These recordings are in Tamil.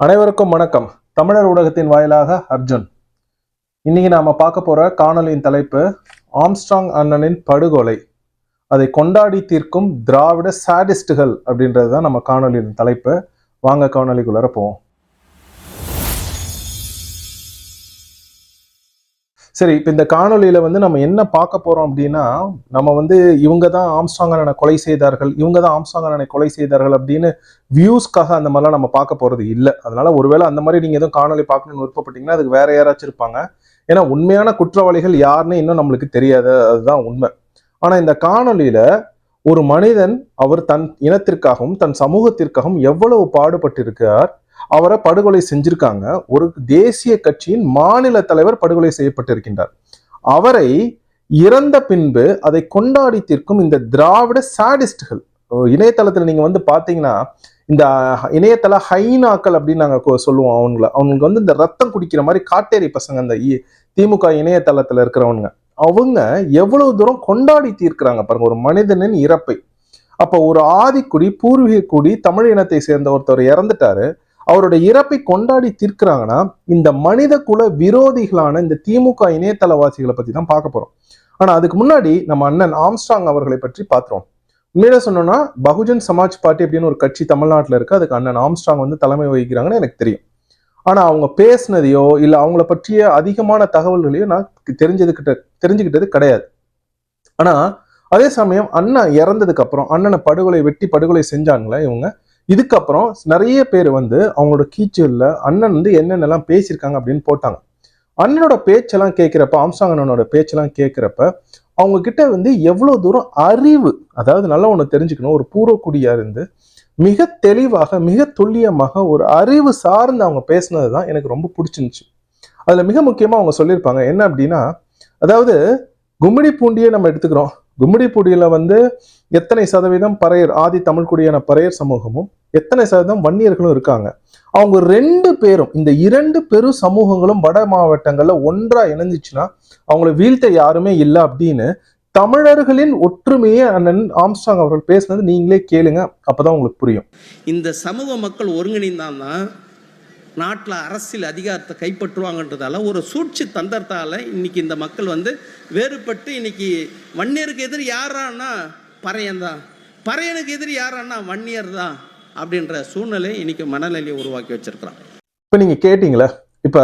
அனைவருக்கும் வணக்கம். தமிழர் ஊடகத்தின் வாயிலாக அர்ஜுன். இன்னைக்கு நாம பார்க்க போற காணொலியின் தலைப்பு ஆம்ஸ்ட்ராங் அண்ணனின் படுகொலை. அதை கொண்டாடி தீர்க்கும் திராவிட சாடிஸ்டுகள் அப்படின்றது தான் நம்ம காணொலியின் தலைப்பு. வாங்க காணொலிக்குள்ளார போவோம். சரி இப்போ இந்த காணொலியில் வந்து நம்ம என்ன பார்க்க போகிறோம் அப்படின்னா நம்ம வந்து இவங்க தான் ஆம்ஸ்ட்ராங் அண்ணனை கொலை செய்தார்கள் இவங்க தான் ஆம்ஸ்ட்ராங் அண்ணனை கொலை செய்தார்கள் அப்படின்னு வியூஸ்க்காக அந்த மாதிரிலாம் நம்ம பார்க்க போகிறது இல்லை. அதனால ஒருவேளை அந்த மாதிரி நீங்கள் எதுவும் காணொலி பார்க்கணும்னு விருப்பப்பட்டீங்கன்னா அதுக்கு வேற யாராச்சும் இருப்பாங்க. ஏன்னா உண்மையான குற்றவாளிகள் யாருன்னு இன்னும் நம்மளுக்கு தெரியாது அதுதான் உண்மை. ஆனால் இந்த காணொலியில் ஒரு மனிதன் அவர் தன் இனத்திற்காகவும் தன் சமூகத்திற்காகவும் எவ்வளவு பாடுபட்டிருக்கிறார் அவரை படுகொலை செஞ்சிருக்காங்க. ஒரு தேசிய கட்சியின் மாநில தலைவர் படுகொலை செய்யப்பட்டிருக்கின்றார். அவரை இறந்த பின்பு அதை கொண்டாடி தீர்க்கும் இந்த திராவிட சாடிஸ்டுகள். இணையதளத்தில் நீங்கள் வந்து பார்த்தீங்கன்னா இந்த இணையதள ஹைனாக்கள் அப்படின்னு நாங்கள் சொல்லுவோம். அவங்கள அவங்களுக்கு வந்து இந்த ரத்தம் குடிக்கிற மாதிரி காட்டேரி பசங்க அந்த இ- திமுக இணையதளத்தில் இருக்கிறவங்க அவங்க எவ்வளவு தூரம் கொண்டாடி தீர்க்கிறாங்க பாருங்க. ஒரு மனிதனின் இறப்பை. அப்போ ஒரு ஆதிக்குடி பூர்வீக குடி தமிழ் இனத்தை சேர்ந்த ஒருத்தர் இறந்துட்டாரு. அவருடைய இறப்பை கொண்டாடி தீர்க்கிறாங்கன்னா இந்த மனித குல விரோதிகளான இந்த திமுக இணையதளவாசிகளை பத்தி தான் பார்க்க போறோம். ஆனா அதுக்கு முன்னாடி நம்ம அண்ணன் ஆம்ஸ்ட்ராங் அவர்களை பற்றி பார்த்தோம் உண்மையில சொன்னோம்னா பகுஜன் சமாஜ் பார்ட்டி அப்படின்னு ஒரு கட்சி தமிழ்நாட்டில் இருக்கு. அதுக்கு அண்ணன் ஆம்ஸ்ட்ராங் வந்து தலைமை வகிக்கிறாங்கன்னு எனக்கு தெரியும். ஆனா அவங்க பேசினதையோ இல்ல அவங்கள பற்றிய அதிகமான தகவல்களையோ நான் தெரிஞ்சதுக்கிட்ட தெரிஞ்சுக்கிட்டது கிடையாது. ஆனா அதே சமயம் அண்ணன் இறந்ததுக்கு அப்புறம் அண்ணனை படுகொலை வெட்டி படுகொலை செஞ்சாங்களே இவங்க இதுக்கப்புறம் நிறைய பேர் வந்து அவங்களோட கீச்சூரில் அண்ணன் வந்து என்னென்னலாம் பேசியிருக்காங்க அப்படின்னு போட்டாங்க. அண்ணனோட பேச்செல்லாம் கேட்குறப்ப ஆம்சாங் அண்ணனோட பேச்செல்லாம் கேட்குறப்ப அவங்க கிட்ட வந்து எவ்வளோ தூரம் அறிவு அதாவது நல்லா ஒன்று தெரிஞ்சுக்கணும் ஒரு பூர்வக்குடியாக இருந்து மிக தெளிவாக மிக துல்லியமாக ஒரு அறிவு சார்ந்து அவங்க பேசினது தான் எனக்கு ரொம்ப பிடிச்சிருந்துச்சு. அதில் மிக முக்கியமாக அவங்க சொல்லியிருப்பாங்க என்ன அப்படின்னா அதாவது கும்மிடி பூண்டியை நம்ம எடுத்துக்கிறோம். கும்மிடிப்பூடியில் வந்து எத்தனை சதவீதம் பறையர் ஆதி தமிழ்குடியான பறையர் சமூகமும் எத்தனை சதவீதம் வன்னியர்களும் இருக்காங்க. அவங்க ரெண்டு பேரும் இந்த இரண்டு பெரு சமூகங்களும் வட மாவட்டங்களில் ஒன்றாக இணைஞ்சிச்சுன்னா அவங்கள வீழ்த்த யாருமே இல்லை அப்படின்னு தமிழர்களின் ஒற்றுமையை அண்ணன் ஆம்ஸ்டாங் அவர்கள் பேசுனது நீங்களே கேளுங்க அப்பதான் உங்களுக்கு புரியும். இந்த சமூக மக்கள் ஒருங்கிணைந்தான்னா நாட்டில் அரசியல் அதிகாரத்தை கைப்பற்றுவாங்கன்றதால ஒரு சூழ்ச்சி தந்தரத்தால் இன்றைக்கி இந்த மக்கள் வந்து வேறுபட்டு இன்னைக்கு வன்னியருக்கு எதிர் யாரான்னா பறையன் தான். பறையனுக்கு எதிர் யாரான்னா வன்னியர் தான் அப்படின்ற சூழ்நிலை இன்றைக்கி மனநிலையை உருவாக்கி வச்சிருக்கிறான் இப்போ நீங்கள் கேட்டீங்களே இப்போ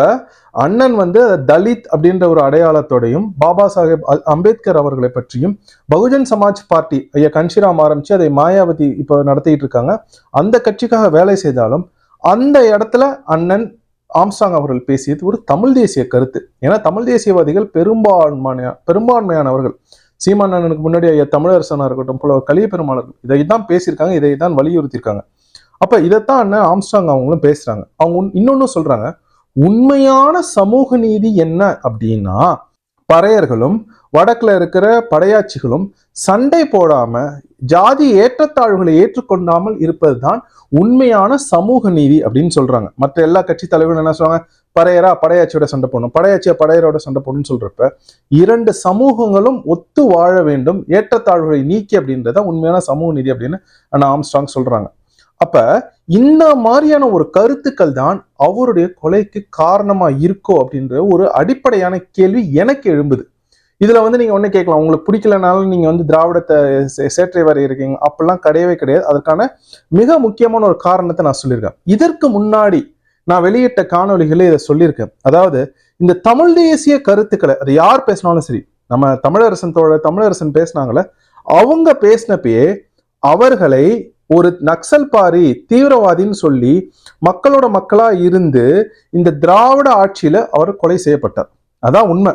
அண்ணன் வந்து தலித் அப்படின்ற ஒரு அடையாளத்தோடையும் பாபா சாஹேப் அம்பேத்கர் அவர்களை பற்றியும் பகுஜன் சமாஜ் பார்ட்டி ஐயா கன்ஷிராம் ஆரம்பிச்சு அதை மாயாவதி இப்போ நடத்திட்டு இருக்காங்க. அந்த கட்சிக்காக வேலை செய்தாலும் அந்த இடத்துல அண்ணன் ஆம்ஸ்டாங் அவர்கள் பேசியது ஒரு தமிழ் தேசிய கருத்து. ஏன்னா தமிழ் தேசியவாதிகள் பெரும்பான்மையான பெரும்பான்மையானவர்கள். சீமான் அண்ணனுக்கு முன்னாடி ஐயா தமிழரசனா இருக்கட்டும் போல கலிய பெருமாளர்கள் இதை தான் பேசியிருக்காங்க இதை தான் வலியுறுத்தியிருக்காங்க. அப்போ இதைத்தான் அண்ணன் ஆம்ஸ்டாங் அவங்களும் பேசுறாங்க. அவங்க உன்- இன்னொன்னு சொல்றாங்க உண்மையான சமூக நீதி என்ன அப்படின்னா பறையர்களும் வடக்கில் இருக்கிற படையாட்சிகளும் சண்டை போடாம ஜாதி ஏற்றத்தாழ்வுகளை ஏற்றுக்கொண்டாமல் இருப்பதுதான் உண்மையான சமூக நீதி அப்படின்னு சொல்றாங்க. மற்ற எல்லா கட்சி தலைவர்களும் என்ன சொல்றாங்க? படையரா படையாட்சியோட சண்டை போடணும். படையாட்சியா படையரோட சண்டை போடணும்னு சொல்றப்ப இரண்டு சமூகங்களும் ஒத்து வாழ வேண்டும் ஏற்றத்தாழ்வுகளை நீக்கி அப்படின்றத உண்மையான சமூக நீதி அப்படின்னு அண்ணா ஆம்ஸ்ட்ராங் சொல்றாங்க. அப்ப இந்த மாதிரியான ஒரு கருத்துக்கள் தான் அவருடைய கொலைக்கு காரணமா இருக்கோ அப்படின்ற ஒரு அடிப்படையான கேள்வி எனக்கு எழும்புது. இதில் வந்து நீங்கள் ஒன்று கேட்கலாம். உங்களுக்கு பிடிக்கலனாலும் நீங்கள் வந்து திராவிடத்தை சேற்றை வரை இருக்கீங்க. அப்படிலாம் கிடையவே கிடையாது. அதற்கான மிக முக்கியமான ஒரு காரணத்தை நான் சொல்லியிருக்கேன். இதற்கு முன்னாடி நான் வெளியிட்ட காணொலிகளே இதை சொல்லியிருக்கேன். அதாவது இந்த தமிழ் தேசிய கருத்துக்களை அது யார் பேசினாலும் சரி நம்ம தமிழரசன் தோழ தமிழரசன் பேசினாங்களே அவங்க பேசினப்பயே அவர்களை ஒரு நக்சல் பாரி தீவிரவாதின்னு சொல்லி மக்களோட மக்களா இருந்து இந்த திராவிட ஆட்சியில அவர் கொலை செய்யப்பட்டார். அதான் உண்மை.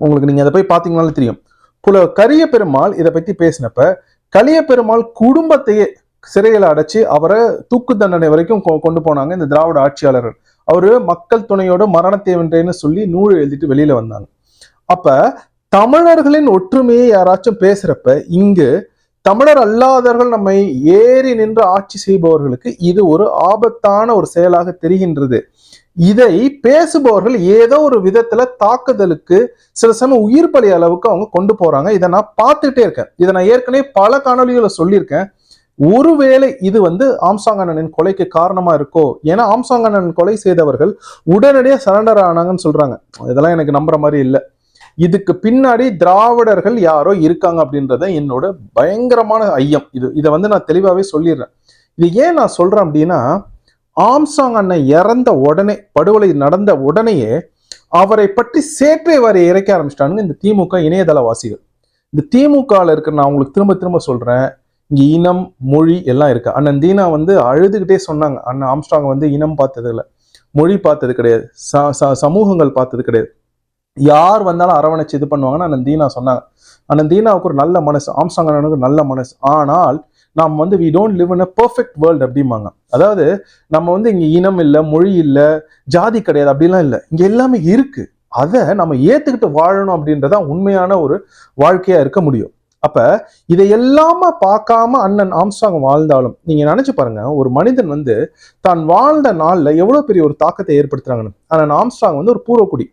உங்களுக்கு நீங்க அதை போய் பாத்தீங்கன்னாலும் தெரியும். புல கரிய பெருமாள் இதை பத்தி பேசினப்ப கலிய பெருமாள் குடும்பத்தையே சிறையில் அடைச்சு அவரை தூக்கு தண்டனை வரைக்கும் கொ- கொண்டு போனாங்க இந்த திராவிட ஆட்சியாளர்கள். அவர் மக்கள் துணையோட மரணத்தை வென்றேன்னு சொல்லி நூல் எழுதிட்டு வெளியில வந்தாங்க. அப்ப தமிழர்களின் ஒற்றுமையை யாராச்சும் பேசுறப்ப இங்கு தமிழர் அல்லாதவர்கள் நம்மை ஏறி நின்று ஆட்சி செய்பவர்களுக்கு இது ஒரு ஆபத்தான ஒரு செயலாக தெரிகின்றது. இதை பேசுபவர்கள் ஏதோ ஒரு விதத்துல தாக்குதலுக்கு சில சமயம் உயிர் பலி அளவுக்கு அவங்க கொண்டு போறாங்க. இதை நான் பார்த்துட்டே இருக்கேன். இதை நான் ஏற்கனவே பல காணொலிகளை சொல்லியிருக்கேன். ஒருவேளை இது வந்து ஆம்சாங் அண்ணனின் கொலைக்கு காரணமா இருக்கோ? ஏன்னா ஆம்சாங் அண்ணன் கொலை செய்தவர்கள் உடனடியாக சரண்டர் ஆனாங்கன்னு சொல்றாங்க. இதெல்லாம் எனக்கு நம்புற மாதிரி இல்லை. இதுக்கு பின்னாடி திராவிடர்கள் யாரோ இருக்காங்க அப்படின்றத என்னோட பயங்கரமான ஐயம். இது இதை வந்து நான் தெளிவாகவே சொல்லிடுறேன். இது ஏன் நான் சொல்றேன் அப்படின்னா ஆம்சாங் அண்ணன் இறந்த உடனே படுகொலை நடந்த உடனேயே அவரை பற்றி சேற்றை வரை இறைக்க ஆரம்பிச்சிட்டானுங்க இந்த திமுக இணையதளவாசிகள். இந்த திமுகவில் இருக்கிற நான் உங்களுக்கு திரும்ப திரும்ப சொல்கிறேன் இங்கே இனம் மொழி எல்லாம் இருக்குது அண்ணன் தீனா வந்து அழுதுகிட்டே சொன்னாங்க. அண்ணன் ஆம்ஸ்டாங் வந்து இனம் பார்த்தது இல்லை மொழி பார்த்தது கிடையாது ச- ச- சமூகங்கள் பார்த்தது கிடையாது. யார் வந்தாலும் அரவணைச்சு இது பண்ணுவாங்கன்னு அண்ணன் தீனா சொன்னாங்க. அண்ணன் தீனாவுக்கு ஒரு நல்ல மனசு ஆம்ஸ்டாங் அண்ணனுக்கு நல்ல மனசு. ஆனால் நாம் வந்து we don't live in a perfect world அப்படிம்பாங்க. அதாவது நம்ம வந்து இங்கே இனம் இல்லை மொழி இல்லை ஜாதி கிடையாது அப்படிலாம் இல்லை. இங்கே எல்லாமே இருக்கு. அதை நம்ம ஏற்றுக்கிட்டு வாழணும் அப்படின்றதான் உண்மையான ஒரு வாழ்க்கையாக இருக்க முடியும். அப்போ இதை எல்லாம பார்க்காம அண்ணன் ஆம்ஸ்டாங் வாழ்ந்தாலும் நீங்கள் நினச்சி பாருங்க ஒரு மனிதன் வந்து தான் வாழ்ந்த நாளில் எவ்வளோ பெரிய ஒரு தாக்கத்தை ஏற்படுத்துறாங்கன்னு. அண்ணன் ஆம்ஸ்டாங் வந்து ஒரு பூர்வக்குடி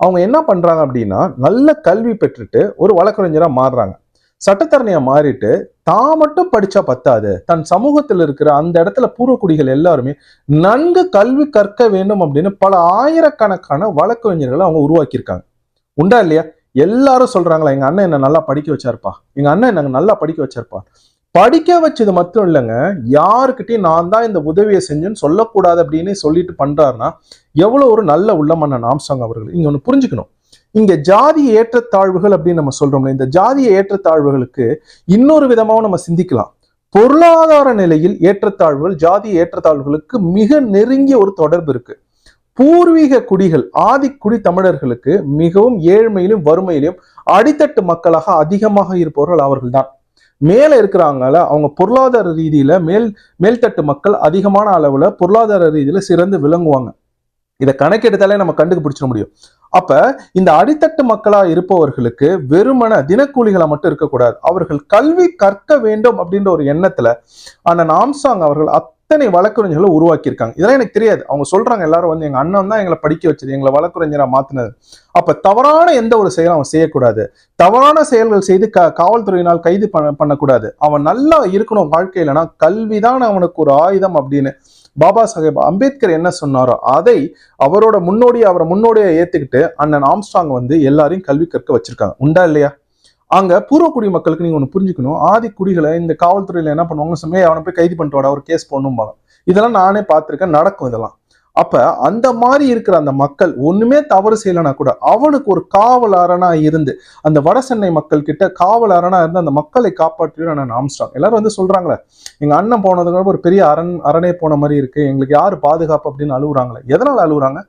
அவங்க என்ன பண்ணுறாங்க அப்படின்னா நல்ல கல்வி பெற்றுட்டு ஒரு வழக்கறிஞராக மாறுறாங்க. சட்டத்தரணியாக மாறிட்டு தான் மட்டும் படிச்சா பத்தாது. தன் சமூகத்தில் இருக்கிற அந்த இடத்துல பூர்வக்குடிகள் எல்லாருமே நன்கு கல்வி கற்க வேண்டும் அப்படின்னு பல ஆயிரக்கணக்கான வழக்கறிஞர்களை அவங்க உருவாக்கியிருக்காங்க. உண்டா இல்லையா? எல்லாரும் சொல்றாங்களா எங்க அண்ணன் என்ன நல்லா படிக்க வச்சாருப்பா. எங்க அண்ணன் என்ன நல்லா படிக்க வச்சாருப்பா. படிக்க வச்சது மட்டும் இல்லைங்க யாருக்கிட்டையும் நான் தான் இந்த உதவியை செஞ்சேன்னு சொல்லக்கூடாது அப்படின்னு சொல்லிட்டு பண்றாருன்னா எவ்வளவு ஒரு நல்ல உள்ளமான நாம்சாங் அவர்கள். இங்க ஒன்று புரிஞ்சுக்கணும். இங்க ஜாதி ஏற்றத்தாழ்வுகள் அப்படின்னு நம்ம சொல்றோம்ல இந்த ஜாதிய ஏற்றத்தாழ்வுகளுக்கு இன்னொரு விதமாவும் நம்ம சிந்திக்கலாம். பொருளாதார நிலையில் ஏற்றத்தாழ்வுகள் ஜாதி ஏற்றத்தாழ்வுகளுக்கு மிக நெருங்கிய ஒரு தொடர்பு இருக்கு. பூர்வீக குடிகள் ஆதிக்குடி தமிழர்களுக்கு மிகவும் ஏழ்மையிலும் வறுமையிலும் அடித்தட்டு மக்களாக அதிகமாக இருப்பவர்கள் அவர்கள்தான். மேல இருக்கிறாங்கள அவங்க பொருளாதார ரீதியில மேல் மேல்தட்டு மக்கள் அதிகமான அளவுல பொருளாதார ரீதியில சிறந்து விளங்குவாங்க. இதை கணக்கெடுத்தாலே நம்ம கண்டுபிடிச்சிட முடியும். அப்ப இந்த அடித்தட்டு மக்களா இருப்பவர்களுக்கு வெறுமன தினக்கூலிகளை மட்டும் இருக்கக்கூடாது. அவர்கள் கல்வி கற்க வேண்டும் அப்படின்ற ஒரு எண்ணத்துல அண்ணன் நாம்சாங் அவர்கள் அத்தனை வழக்கறிஞர்களை உருவாக்கியிருக்காங்க. இதெல்லாம் எனக்கு தெரியாது. அவங்க சொல்றாங்க எல்லாரும் வந்து எங்க அண்ணன் தான் எங்களை படிக்க வச்சது எங்களை வழக்கறிஞரா மாத்தினது. அப்ப தவறான எந்த ஒரு செயலும் அவன் செய்யக்கூடாது. தவறான செயல்கள் செய்து க காவல்துறையினால் கைது பண்ண பண்ணக்கூடாது. அவன் நல்லா இருக்கணும் வாழ்க்கையிலனா கல்விதான் அவனுக்கு ஒரு ஆயுதம் அப்படின்னு பாபா சாஹேப் அம்பேத்கர் என்ன சொன்னாரோ அதை அவரோட முன்னோடியை அவரை முன்னோடியை ஏற்றுக்கிட்டு அண்ணன் ஆம்ஸ்டாங் வந்து எல்லாரையும் கல்வி கற்க வச்சிருக்காங்க. உண்டா இல்லையா? அங்க பூர்வக்குடி மக்களுக்கு நீங்க ஒன்று புரிஞ்சுக்கணும். ஆதி குடிகளை இந்த காவல்துறையில என்ன பண்ணுவாங்க? சமயம் அவனை போய் கைது பண்ணிட்டு வாடா ஒரு கேஸ் போடணும்பாங்க. இதெல்லாம் நானே பார்த்துருக்கேன் நடக்கும் இதெல்லாம். அப்ப அந்த மாதிரி இருக்கிற அந்த மக்கள் ஒண்ணுமே தவறு செய்யலைனா கூட அவனுக்கு ஒரு காவலாரனா இருந்து அந்த வட சென்னை மக்கள் கிட்ட காவலாரனா இருந்து அந்த மக்களை காப்பாற்றியும் நான் ஆம்ஸ்டாங் எல்லாரும் வந்து சொல்றாங்களே எங்க அண்ணன் போனதுக்கு ஒரு பெரிய அரண் அரணே போன மாதிரி இருக்கு. எங்களுக்கு யாரு பாதுகாப்பு அப்படின்னு அழுகுறாங்களே எதனால அழுகுறாங்க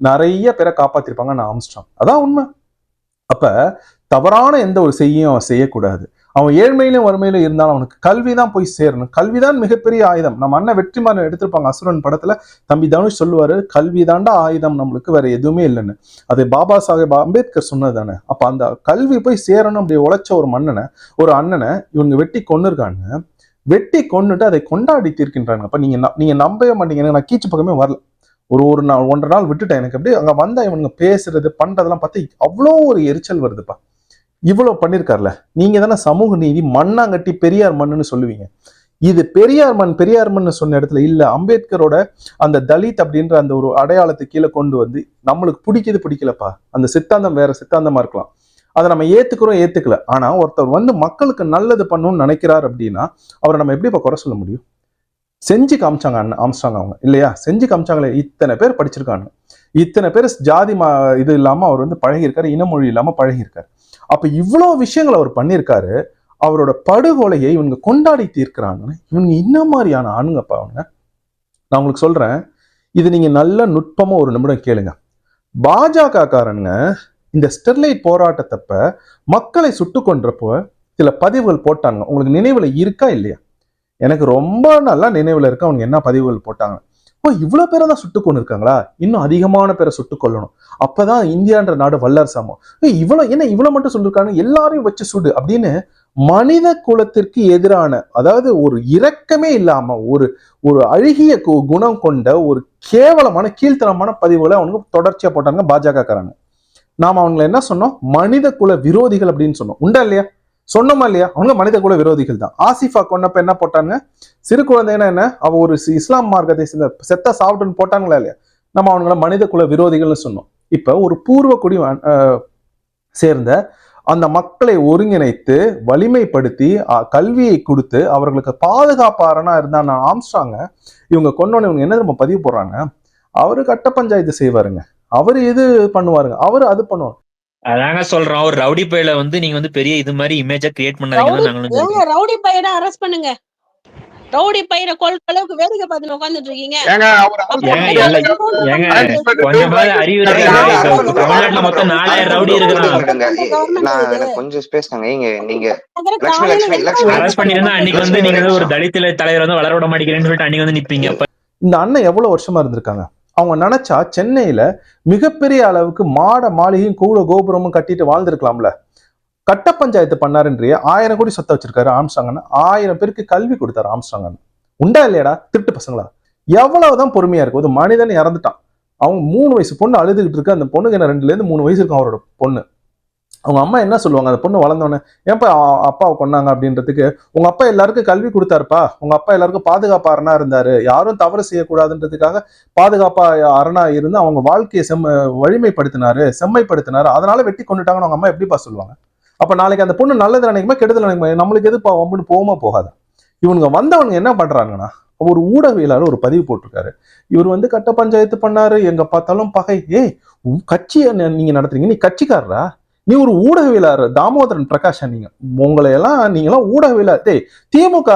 நிறைய பேரை காப்பாத்திருப்பாங்க நான் ஆம்ஸ்டாங் அதான் உண்மை. அப்ப தவறான எந்த ஒரு செய்யும் அவன் செய்யக்கூடாது. அவன் ஏழ்மையிலும் வறுமையிலும் இருந்தாலும் அவனுக்கு கல்வி தான் போய் சேரணும். கல்விதான் மிகப்பெரிய ஆயுதம். நம்ம அண்ணன் வெற்றிமாறன் எடுத்திருப்பாங்க அசுரன் படத்துல. தம்பி தனுஷ் சொல்லுவாரு கல்வி தாண்டா ஆயுதம் நம்மளுக்கு வேற எதுவுமே இல்லைன்னு. அது பாபா சாஹேப் அம்பேத்கர் சொன்னது தானே அப்ப அந்த கல்வி போய் சேரணும் அப்படி உழைச்ச ஒரு மன்னனை ஒரு அண்ணனை இவங்க வெட்டி கொன்னுருக்காங்க. வெட்டி கொண்டுட்டு அதை கொண்டாடி தீர்க்கின்றாங்க. அப்ப நீங்க நீங்க நம்பவே மாட்டீங்க. எனக்கு நான் கீச்சு பக்கமே வரல. ஒரு ஒரு நாள் ஒன்றரை நாள் விட்டுட்டேன். எனக்கு அப்படியே அங்க வந்தா இவனுங்க பேசுறது பண்றதெல்லாம் பார்த்து அவ்வளோ ஒரு எரிச்சல் வருதுப்பா. இவ்வளவு பண்ணியிருக்கார்ல நீங்க தானே சமூக நீதி மண்ணாங்கட்டி பெரியார் மண்ணுன்னு சொல்லுவீங்க. இது பெரியார் மண் பெரியார் மண் சொன்ன இடத்துல இல்ல அம்பேத்கரோட அந்த தலித் அப்படின்ற அந்த ஒரு அடையாளத்தை கீழே கொண்டு வந்து நம்மளுக்கு பிடிக்குது பிடிக்கலப்பா. அந்த சித்தாந்தம் வேற சித்தாந்தமா இருக்கலாம். அதை நம்ம ஏத்துக்கிறோம் ஏத்துக்கல. ஆனா ஒருத்தர் வந்து மக்களுக்கு நல்லது பண்ணணும்னு நினைக்கிறார் அப்படின்னா அவரை நம்ம எப்படி இப்போ குறை சொல்ல முடியும்? செஞ்சு காமிச்சாங்க அண்ணன் ஆம்ஸ்டாங் அவங்க. இல்லையா? செஞ்சு காமிச்சாங்களே இத்தனை பேர் படிச்சிருக்காங்க. இத்தனை பேர் ஜாதி மா இது இல்லாமல் அவர் வந்து பழகியிருக்காரு இனமொழி இல்லாமல் பழகியிருக்காரு. அப்போ இவ்வளோ விஷயங்கள் அவர் பண்ணியிருக்காரு அவரோட படுகொலையை இவங்க கொண்டாடி தீர்க்கிறாங்கன்னு இவங்க என்ன மாதிரியான ஆணுங்கப்பா அவங்க நான் உங்களுக்கு சொல்கிறேன் இது நீங்கள் நல்ல நுட்பமாக ஒரு நிமிடம் கேளுங்க. பாஜக காரனுங்க இந்த ஸ்டெர்லைட் போராட்டத்தப்ப மக்களை சுட்டு கொன்றப்போ சில பதிவுகள் போட்டாங்க. உங்களுக்கு நினைவில் இருக்கா இல்லையா? எனக்கு ரொம்ப நல்லா நினைவில் இருக்கு அவங்க என்ன பதிவுகள் போட்டாங்க. அப்போ இவ்வளோ பேரை தான் சுட்டு கொண்டு இருக்காங்களா இன்னும் அதிகமான பேரை சுட்டு கொள்ளணும் அப்பதான் இந்தியான்ற நாடு வல்லரசாமோ இவ்வளோ இவ்வளவு என்ன இவ்வளவு மட்டும் சொல்லிருக்காங்க? எல்லாரையும் வச்சு சுடு அப்படின்னு மனித குலத்திற்கு எதிரான அதாவது ஒரு இரக்கமே இல்லாம ஒரு ஒரு அழுகிய கு- குணம் கொண்ட ஒரு கேவலமான கீழ்த்தனமான பதிவுகளை அவங்க தொடர்ச்சியா போட்டாங்க பாஜக காரங்க நாம அவங்களை என்ன சொன்னோம்? மனித குல விரோதிகள் அப்படின்னு சொன்னோம். உண்டா இல்லையா? சொன்னோமா இல்லையா? அவங்க மனித குல விரோதிகள் தான். ஆசிஃபா கொன்னப்ப என்ன போட்டாங்க? சிறு குழந்தைன்னா என்ன? அவ ஒரு இஸ்லாம் மார்க்கத்தை சேர்ந்த செத்த சாப்பிட்டுன்னு போட்டாங்களா இல்லையா? நம்ம அவங்கள மனித குல விரோதிகள்னு சொன்னோம். இப்ப ஒரு பூர்வ குடி சேர்ந்த அந்த மக்களை ஒருங்கிணைத்து வலிமைப்படுத்தி அஹ், கல்வியை கொடுத்து அவர்களுக்கு பாதுகாப்பாரனா இருந்தா ஆம்ஸ்டாங்க இவங்க கொண்டோன்னு இவங்க என்ன நம்ம பதிவு போடுறாங்க? அவரு கட்ட பஞ்சாயத்து செய்வாருங்க. அவர் இது பண்ணுவாருங்க? அவர் அது பண்ணுவார். அதாங்க சொல்றோம் ஒரு ரவுடி பையில வந்து நீங்க வந்து பெரிய இது மாதிரி இமேஜா கிரியேட் பண்ணாதீங்கன்னு நாங்களும் ஏங்க சொல்றோம். ரவுடி பையனை அரெஸ்ட் பண்ணுங்க ரவுடி பையனை கொல்ற அளவுக்கு வேடிக்கை பார்த்துட்டு உட்காந்துட்டு இருக்கீங்க கொஞ்சமாவது அறிவு இருக்குங்க. தமிழ்நாட்டுல மொத்தம் நாலாயிரம் ரவுடி. எனக்கு கொஞ்சம் ஸ்பேஸ் தாங்க நீங்க நீங்க. அரெஸ்ட் பண்ணிருந்தா அன்னைக்கு வந்து நீங்க ஒரே வந்து ஒரு நிமிஷம். தலித் தலைவர் வந்து வளர விட மாட்டேங்கிறேன்னு சொல்லிட்டு அன்னைக்கு வந்து நிப்பீங்க அப்ப இந்த அண்ணன் எவ்வளவு வருஷமா இருந்திருக்காங்க அவங்க நினைச்சா சென்னையில மிகப்பெரிய அளவுக்கு மாட மாளிகையும் கூட கோபுரமும் கட்டிட்டு வாழ்ந்திருக்கலாம்ல. கட்ட பஞ்சாயத்து பண்ணாருன்றிய ஆயிரம் கோடி சொத்தை வச்சிருக்காரு ஆம்ஸ்டாங்கன்னு ஆயிரம் பேருக்கு கல்வி கொடுத்தாரு ஆம்ஸ்டாங்கன்னு உண்டா இல்லையாடா? திருட்டு பசங்களா? எவ்வளவுதான் பொறுமையா இருக்கும். ஒரு மனிதன் இறந்துட்டான். அவங்க மூணு வயசு பொண்ணு அழுதுகிட்டு இருக்கு. அந்த பொண்ணுக்கு என்ன ரெண்டுல இருந்து மூணு வயசு இருக்கும் அவரோட பொண்ணு. அவங்க அம்மா என்ன சொல்லுவாங்க? அந்த பொண்ணு வளர்ந்தோடனே ஏன்ப்பா அப்பாவை கொன்னாங்க? அப்படின்றதுக்கு உங்கள் அப்பா எல்லாருக்கும் கல்வி கொடுத்தாருப்பா. உங்கள் அப்பா எல்லாருக்கும் பாதுகாப்பு அரணா இருந்தார். யாரும் தவறு செய்யக்கூடாதுன்றதுக்காக பாதுகாப்பாக அரணா இருந்து அவங்க வாழ்க்கையை செம் வலிமைப்படுத்தினாரு செம்மைப்படுத்தினாரு. அதனால வெட்டி கொண்டுட்டாங்கன்னு அவங்க அம்மா எப்படிப்பா சொல்லுவாங்க? அப்போ நாளைக்கு அந்த பொண்ணு நல்லது நினைக்குமா கெடுதல் நினைக்குமா? நம்மளுக்கு எதுப்பா? வம்புன்னு போகமா? போகாது? இவனுங்க வந்தவனுங்க என்ன பண்ணுறாங்கன்னா ஒரு ஊடகவியலாளர் ஒரு பதிவு போட்டிருக்காரு. இவர் வந்து கட்ட பஞ்சாயத்து பண்ணாரு. எங்க பார்த்தாலும் பகை. ஏய் உன் கட்சியை ந- நீங்க நடத்துறீங்க. நீ கட்சிக்காரரா? நீ ஒரு ஊடகவியலாளர் தாமோதரன் பிரகாஷ் நீங்க. உங்களை எல்லாம் நீங்க ஊடகவியலாளர். டேய் திமுக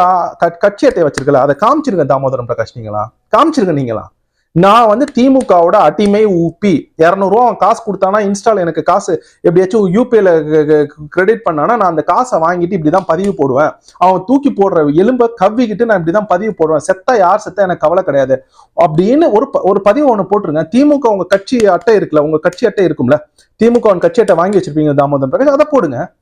கட்சியத்தை வச்சிருக்கல அதை காமிச்சிருங்க தாமோதரன் பிரகாஷ் நீங்களா காமிச்சிருங்க நீங்களா நான் வந்து திமுகவோட அடிமை ஊப்பி. இரநூறுவா அவன் காசு கொடுத்தானா இன்ஸ்டால் எனக்கு காசு எப்படியாச்சும் யூபிஐல கிரெடிட் பண்ணானா நான் அந்த காசை வாங்கிட்டு இப்படிதான் பதிவு போடுவேன். அவன் தூக்கி போடுற எலும்பை கவ்விக்கிட்டு நான் இப்படிதான் பதிவு போடுவேன். செத்தா யார் செத்தா எனக்கு கவலை கிடையாது. அப்படின்னு ஒரு ப- ஒரு பதிவு ஒன்று போட்டுருங்க. திமுக உங்க கட்சி அட்டை இருக்குல்ல உங்க கட்சி அட்டை இருக்கும்ல திமுக அவன் கட்சி அட்டை வாங்கி வச்சிருப்பீங்க தாமோதரன் பிரகாஷ் அதை போடுங்க.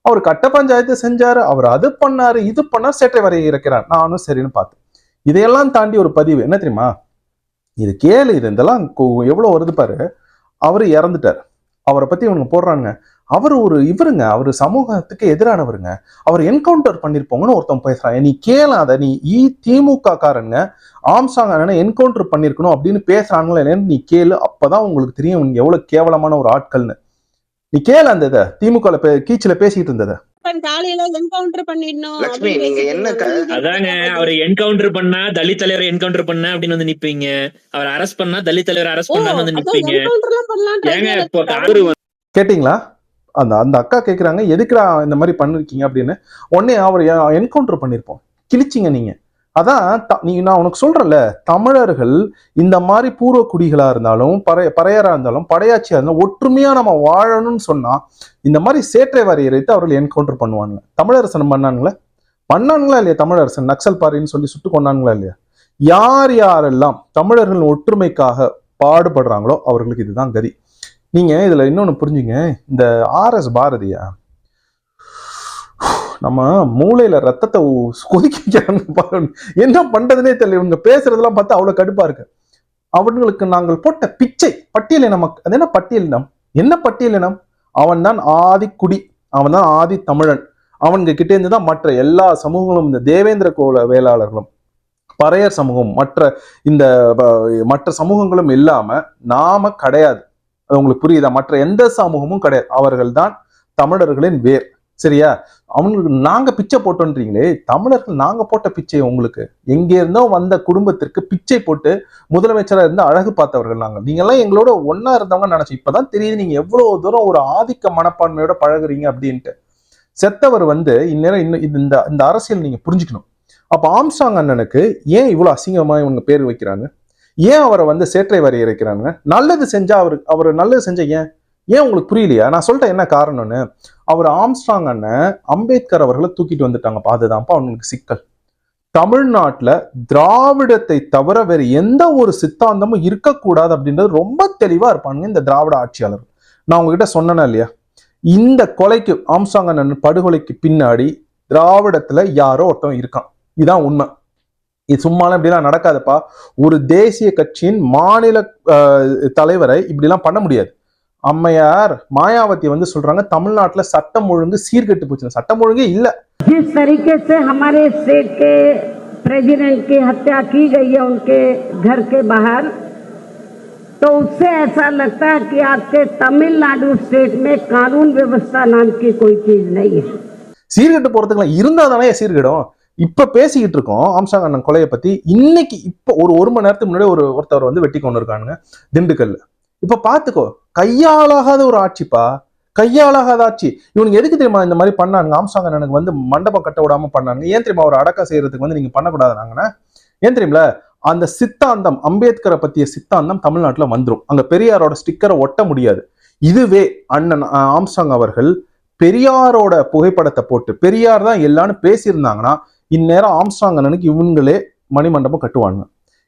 அவர் கட்ட பஞ்சாயத்து செஞ்சாரு அவர் அது பண்ணாரு இது பண்ணார் சேட்டை வரைய இருக்கிறார். நானும் சரின்னு பார்த்தேன். இதையெல்லாம் தாண்டி ஒரு பதிவு என்ன தெரியுமா? இது கேளு இது இதெல்லாம் எவ்வளோ வருது பாரு. அவர் இறந்துட்டார். அவரை பற்றி இவங்க போடுறாங்க அவர் ஒரு இவருங்க. அவர் சமூகத்துக்கு எதிரானவருங்க. அவர் என்கவுண்டர் பண்ணிருப்போங்கன்னு ஒருத்தன் பேசுகிறாங்க நீ கேளாத. நீ இ திமுக காரங்க ஆம்சாங் என்கவுண்டர் பண்ணியிருக்கணும் அப்படின்னு பேசுறாங்களா இல்லைன்னு நீ கேளு. அப்பதான் உங்களுக்கு தெரியும் இவங்க எவ்வளவு கேவலமான ஒரு ஆட்கள்னு. நீ கேளு அந்த இதை. திமுக கீச்சில் பேசிட்டு இருந்ததை அப்பன் காலையில என்கவுண்டர் பண்ணிடணும் லட்சுமி, அப்படின்னு நீங்க பேசிட்டு என்ன க- இருக்காங்க. அதாங்க அவரை என்கவுண்டர் பண்ணா தலித் தலைவரை என்கவுண்டர் பண்ண அப்படின்னு வந்து நிப்பீங்க. அவர் அரெஸ்ட் பண்ணா தலித் தலைவர் அரெஸ்ட் ஓ, பண்ணான்னு வந்து நிப்பீங்க. ஏங்க இப்போ கேட்டிங்களா? அந்த அந்த அக்கா கேட்குறாங்க எதுக்குடா இந்த மாதிரி பண்ணிருக்கீங்க? அப்படின்னு. உடனே அவர் என்கவுண்டர் பண்ணியிருப்போம் கிழிச்சிங்க நீங்க. அதான் த- நீங்க நான் உனக்கு சொல்றேன்ல தமிழர்கள் இந்த மாதிரி பூர்வ குடிகளாக இருந்தாலும் பறைய பறையரா இருந்தாலும் படையாட்சியா இருந்தாலும் ஒற்றுமையா நம்ம வாழணும்னு சொன்னா இந்த மாதிரி சேற்றை வரையறைத்து அவர்கள் என்கவுண்டர் பண்ணுவாங்க தமிழரசன் பண்ணாங்களே பண்ணானுங்களா இல்லையா தமிழரசன்? நக்சல் பாரின்னு சொல்லி சுட்டு கொண்டானுங்களா இல்லையா? யார் யாரெல்லாம் தமிழர்கள் ஒற்றுமைக்காக பாடுபடுறாங்களோ அவர்களுக்கு இதுதான் கதி. நீங்க இதுல இன்னொன்னு புரிஞ்சுங்க. இந்த ஆர்எஸ் பாரதியா நம்ம மூளையில ரத்தத்தை கொதிக்க வைக்கிறாங்க பாருங்க. என்ன பண்ணுறதுனே தெரியல. இவங்க பேசுறதெல்லாம் பார்த்தா அவ்வளவு கடுப்பா இருக்கு. அவங்களுக்கு நாங்கள் போட்ட பிச்சை பட்டியலினம் அது என்ன பட்டியலினம் என்ன பட்டியலினம் அவன் தான் ஆதிக்குடி அவன் தான் ஆதி தமிழன். அவன்க கிட்டேருந்து தான் மற்ற எல்லா சமூகங்களும் இந்த தேவேந்திர கோல வேளாளர்களும் பறையர் சமூகம் மற்ற இந்த மற்ற சமூகங்களும் இல்லாம நாம கிடையாது. அது உங்களுக்கு புரியுதா? மற்ற எந்த சமூகமும் கிடையாது. அவர்கள் தான் தமிழர்களின் வேர். சரியா? அவங்களுக்கு நாங்க பிச்சை போட்டோன்றீங்களே தமிழர்கள் நாங்க போட்ட பிச்சை உங்களுக்கு? எங்க இருந்தோ வந்த குடும்பத்திற்கு பிச்சை போட்டு முதலமைச்சரா இருந்து அழகு பார்த்தவர்கள் நாங்கள் நீங்க. எல்லாம் எங்களோட ஒன்னா இருந்தவங்க நினைச்சோம் இப்பதான் தெரியுது நீங்க எவ்வளவு தூரம் ஒரு ஆதிக்க மனப்பான்மையோட பழகுறீங்க அப்படின்ட்டு. செத்தவர் வந்து இந்நேரம் இன்னும் இந்த இந்த அரசியல் நீங்க புரிஞ்சுக்கணும். அப்ப ஆம்ஸ்டாங் அண்ணனுக்கு ஏன் இவ்வளவு அசிங்கமா இவங்க பேர் வைக்கிறாங்க? ஏன் அவரை வந்து சேற்றை வரைய வைக்கிறாங்க? நல்லது செஞ்சா அவரு அவர் நல்லது செஞ்ச ஏன்? ஏன் உங்களுக்கு புரியலையா? நான் சொல்லிட்டேன் என்ன காரணம்னு. அவர் ஆம்ஸ்ட்ராங் அண்ணன் அம்பேத்கர் அவர்களை தூக்கிட்டு வந்துட்டாங்க. அதுதான்ப்பா அவங்களுக்கு சிக்கல். தமிழ்நாட்டில் திராவிடத்தை தவிர வேற எந்த ஒரு சித்தாந்தமும் இருக்கக்கூடாது அப்படின்றது ரொம்ப தெளிவாக இருப்பானுங்க இந்த திராவிட ஆட்சியாளர் நான் உங்ககிட்ட சொன்னேன்னா இல்லையா? இந்த கொலைக்கு ஆம்ஸ்ட்ராங் அண்ணன் படுகொலைக்கு பின்னாடி திராவிடத்தில் யாரோ ஒருத்தன் இருக்கான். இதுதான் உண்மை. இது சும்மாலாம் இப்படிலாம் நடக்காதுப்பா. ஒரு தேசிய கட்சியின் மாநில தலைவரை இப்படிலாம் பண்ண முடியாது. அம்மையார் மாயாவதி வந்து சொல்றாங்க தமிழ்நாட்டுல சட்டம் ஒழுங்கு சீர்கெட்டு போச்சு சட்டம் ஒழுங்கே இல்ல जिस तरीके से हमारे स्टेट के प्रेसिडेंट की हत्या की गई है उनके घर के बाहर तो उससे ऐसा लगता है कि आपके तमिलनाडु स्टेट में कानून व्यवस्था नाम की कोई चीज नहीं है சீர்கெட்டு போறதுக்குலாம் இருந்தா தானே சீர்கெடும் இப்ப பேசிக்கிட்டு இருக்கோம் ஆம்சாங் அண்ணன் கொலையை பத்தி இன்னைக்கு இப்ப ஒரு ஒரு மணி நேரத்துக்கு முன்னாடி ஒரு ஒருத்தவர் வந்து வெட்டி கொண்டு இருக்கானுங்க திண்டுக்கல்ல இப்ப பாத்துக்கோ கையாளாகாத ஒரு ஆட்சிப்பா? கையாளாகாத ஆட்சி. இவனுக்கு எதுக்கு தெரியுமா இந்த மாதிரி பண்ணானுங்க? ஆம்சாங்க எனக்கு வந்து மண்டபம் கட்ட விடாம பண்ணானுங்க. ஏன் தெரியுமா ஒரு அடக்கம் செய்யறதுக்கு வந்து நீங்க பண்ணக்கூடாதுனாங்கன்னா ஏன் தெரியுமில அந்த சித்தாந்தம் அம்பேத்கரை பத்திய சித்தாந்தம் தமிழ்நாட்டுல வந்துரும். அங்க பெரியாரோட ஸ்டிக்கரை ஒட்ட முடியாது. இதுவே அண்ணன் ஆம்சாங் அவர்கள் பெரியாரோட புகைப்படத்தை போட்டு பெரியார் தான் எல்லாரும் பேசியிருந்தாங்கன்னா இந்நேரம் ஆம்சாங் அண்ணனுக்கு இவங்களே மணிமண்டபம் கட்டுவாங்க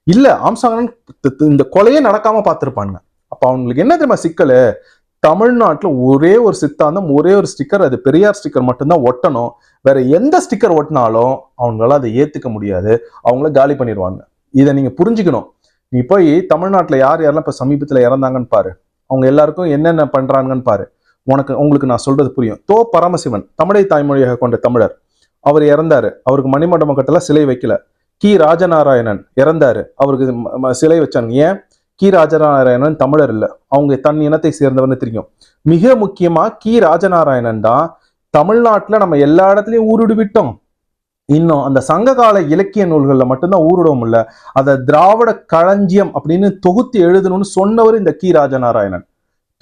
இல்ல ஆம்சாங் அண்ணன் இந்த கொலையே நடக்காம பார்த்துருப்பாங்க அப்போ அவங்களுக்கு என்ன தெரியுமா சிக்கலு? தமிழ்நாட்டில் ஒரே ஒரு சித்தாந்தம் ஒரே ஒரு ஸ்டிக்கர் அது பெரியார் ஸ்டிக்கர் மட்டும்தான் ஒட்டணும். வேற எந்த ஸ்டிக்கர் ஒட்டினாலும் அவங்களால அதை ஏத்துக்க முடியாது. அவங்கள காலி பண்ணிடுவாங்க. இதை நீங்க புரிஞ்சுக்கணும். நீ போய் தமிழ்நாட்டில் யார் யாரெல்லாம் இப்போ சமீபத்தில் இறந்தாங்கன்னு பாரு. அவங்க எல்லாருக்கும் என்னென்ன பண்றாங்கன்னு பாரு. உனக்கு உங்களுக்கு நான் சொல்றது புரியும். தோ பரமசிவன் தமிழை தாய்மொழியாக கொண்ட தமிழர். அவர் இறந்தாரு. அவருக்கு மணிமண்டபம் கட்டல சிலை வைக்கல. கி. ராஜநாராயணன் இறந்தாரு. அவருக்கு சிலை வச்சாங்க. ஏன்? கி ராஜநாராயணன் தமிழர் இல்ல. அவங்க தன் இனத்தை சேர்ந்தவர்னு தெரியும். மிக முக்கியமா கி ராஜநாராயணன் தான் தமிழ்நாட்டுல நம்ம எல்லா இடத்துலயும் ஊருடு விட்டோம். இன்னும் அந்த சங்ககால இலக்கிய நூல்கள்ல மட்டும்தான் ஊருடவும் இல்லை. அதை திராவிட களஞ்சியம் அப்படின்னு தொகுத்து எழுதணும்னு சொன்னவர் இந்த கி ராஜநாராயணன்.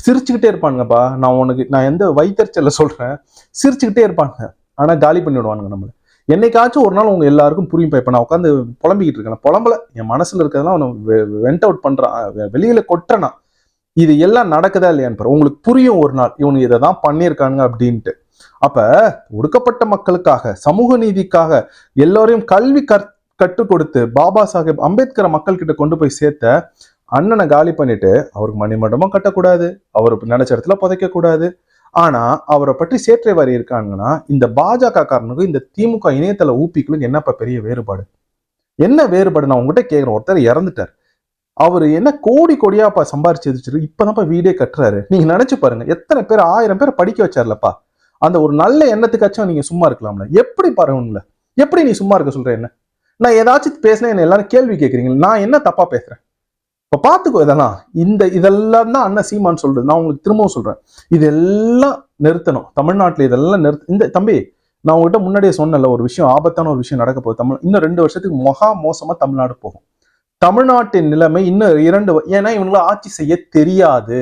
சிரிச்சுக்கிட்டே இருப்பானுங்கப்பா. நான் உனக்கு நான் எந்த வைத்தறிச்சல சொல்றேன். சிரிச்சுக்கிட்டே இருப்பானுங்க. ஆனா காலி பண்ணிவிடுவானுங்க நம்மளை நம்மள. என்னைக்காச்சும் ஒரு நாள் உங்க எல்லாருக்கும் புரியும் இப்ப நான் உட்காந்து புலம்பிக்கிட்டு இருக்கேன். புலம்பல என் மனசுல இருக்கிறதெல்லாம் அவனை வெண்ட் அவுட் பண்றான். வெளியில் வெளியில கொட்டுறனா. இது எல்லாம் நடக்குதா இல்லையான்னு பாரு. உங்களுக்கு புரியும் ஒரு நாள் இவனு இதை தான் பண்ணியிருக்கானுங்க அப்படின்ட்டு. அப்ப ஒடுக்கப்பட்ட மக்களுக்காக சமூக நீதிக்காக எல்லோரையும் கல்வி கற் கற்றுக் கொடுத்து பாபா சாஹேப் அம்பேத்கரை மக்கள் கிட்ட கொண்டு போய் சேர்த்த அண்ணனை காலி பண்ணிட்டு அவருக்கு மணிமண்டபம் கட்டக்கூடாது. அவர் நினைச்ச இடத்துல புதைக்க கூடாது ஆனா அவரை பற்றி சேற்றைவாரி இருக்காங்கன்னா இந்த பாஜக காரனுக்கும் இந்த திமுக இணையதள ஊப்பிகளுக்கும் என்னப்பா பெரிய வேறுபாடு? என்ன வேறுபாடு நான் உங்ககிட்ட கேட்குறேன் ஒருத்தர் இறந்துட்டார். அவர் என்ன கோடி கோடியாப்பா சம்பாரிச்சு வச்சிரு இப்பதான்ப்பா வீடே கட்டுறாரு. நீங்க நினைச்சு பாருங்க. எத்தனை பேர் ஆயிரம் பேர் படிக்க வச்சார்லப்பா? அந்த ஒரு நல்ல எண்ணத்துக்காச்சும் நீங்க சும்மா இருக்கலாம்ல. எப்படி பாருங்கல்ல எப்படி நீ சும்மா இருக்க சொல்ற என்ன? நான் ஏதாச்சும் பேசினேன் என்ன எல்லாரும் கேள்வி கேட்குறீங்க நான் என்ன தப்பா பேசுறேன்? இப்போ பார்த்துக்கோ இதெல்லாம். இந்த இதெல்லாம் தான் அண்ணன் சீமான் சொல்றது. நான் உங்களுக்கு திரும்பவும் சொல்றேன். இதெல்லாம் நிறுத்தணும். தமிழ்நாட்டில் இதெல்லாம் நிறுத்த இந்த தம்பி நான் உங்ககிட்ட முன்னாடியே சொன்னல ஒரு விஷயம் ஆபத்தான ஒரு விஷயம் நடக்க போகுது. தமிழ் இன்னும் ரெண்டு வருஷத்துக்கு மகா மோசமா தமிழ்நாடு போகும். தமிழ்நாட்டின் நிலைமை இன்னும் இரண்டு ஏன்னா இவங்களை ஆட்சி செய்ய தெரியாது.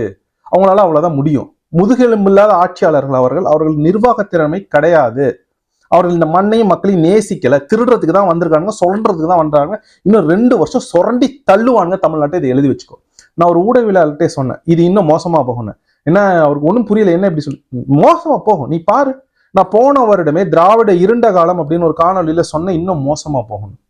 அவங்களால அவ்வளவுதான் முடியும். முதுகெலும்பில்லாத ஆட்சியாளர்கள் அவர்கள் அவர்கள் நிர்வாக திறமை கிடையாது. அவர்கள் இந்த மண்ணையும் மக்களையும் நேசிக்கல திருடுறதுக்கு தான் வந்திருக்காங்க சொல்றதுக்கு தான் வந்தாங்க இன்னும் ரெண்டு வருஷம் சுரண்டி தள்ளுவாங்க தமிழ்நாட்டை. இதை எழுதி வச்சுக்கோ. நான் ஒரு ஊடகவியலாளர்கிட்டே சொன்னேன் இது இன்னும் மோசமா போகணும் என்ன அவருக்கு ஒன்றும் புரியல என்ன இப்படி சொல்லி. மோசமா போகும். நீ பாரு நான் போன வருடமே திராவிட இருண்ட காலம் அப்படின்னு ஒரு காணொலியில சொன்ன இன்னும் மோசமா போகணும்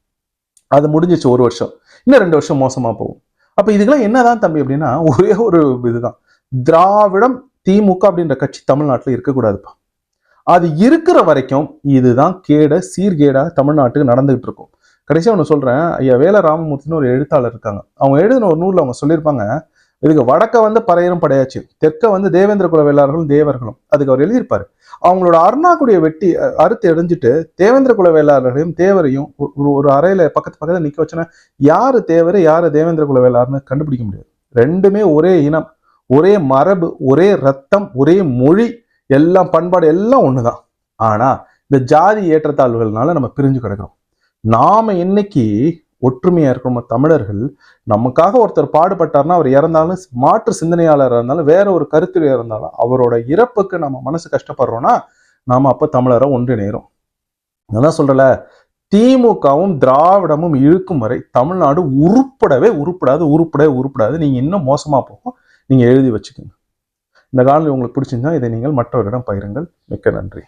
அது முடிஞ்சிச்சு ஒரு வருஷம். இன்னும் ரெண்டு வருஷம் மோசமா போகும். அப்ப இதுக்கெல்லாம் என்னதான் தம்பி அப்படின்னா ஒரே ஒரு இதுதான். திராவிடம் திமுக அப்படின்ற கட்சி தமிழ்நாட்டுல இருக்கக்கூடாதுப்பா. அது இருக்கிற வரைக்கும் இதுதான் கேட சீர்கேடா தமிழ்நாட்டுக்கு நடந்துகிட்டு இருக்கும். கடைசியாக ஒன்று சொல்கிறேன் ஐயா வேல ராமமூர்த்தின்னு ஒரு எழுத்தாளர் இருக்காங்க. அவங்க எழுதின ஒரு நூலில் அவங்க சொல்லியிருப்பாங்க. இதுக்கு வடக்க வந்து பறையரும் படையாச்சு. தெற்க வந்து தேவேந்திர குல வேளாளர்களும் தேவர்களும். அதுக்கு அவர் எழுதியிருப்பார். அவங்களோட அருணாக்குடியை வெட்டி அறுத்து எடைஞ்சிட்டு தேவேந்திர குல வேளாளர்களையும் தேவரையும் ஒரு- ஒரு அறையில் அறையில பக்கத்து பக்கத்தில் நிற்க வச்சோன்னா யாரு தேவர் யாரு தேவேந்திர குல வேளாளர்னு கண்டுபிடிக்க முடியாது. ரெண்டுமே ஒரே இனம் ஒரே மரபு ஒரே ரத்தம் ஒரே மொழி. எல்லாம் பண்பாடு எல்லாம் ஒண்ணுதான். ஆனா இந்த ஜாதி ஏற்றத்தாழ்வுகள்னால நம்ம பிரிஞ்சு கிடக்கிறோம். நாம என்னைக்கு ஒற்றுமையா இருக்கிறோம் தமிழர்கள் நமக்காக ஒருத்தர் பாடுபட்டார்னா அவர் இறந்தாலும் மாற்று சிந்தனையாளராக இருந்தாலும் வேற ஒரு கருத்தில் இருந்தாலும் அவரோட இறப்புக்கு நம்ம மனசு கஷ்டப்படுறோம்னா நாம அப்ப தமிழரை ஒன்றிணைகிறோம். அதான் சொல்கிறல திமுகவும் திராவிடமும் இழுக்கும் வரை தமிழ்நாடு உருப்படவே உருப்படாது உருப்படவே உருப்படாது. நீங்க இன்னும் மோசமா போகும். நீங்க எழுதி வச்சுக்கோங்க. இந்த காணொலி உங்களுக்கு பிடிச்சிருந்தா இதை நீங்கள் மற்றவரிடம் பகிருங்கள். மிக்க நன்றி.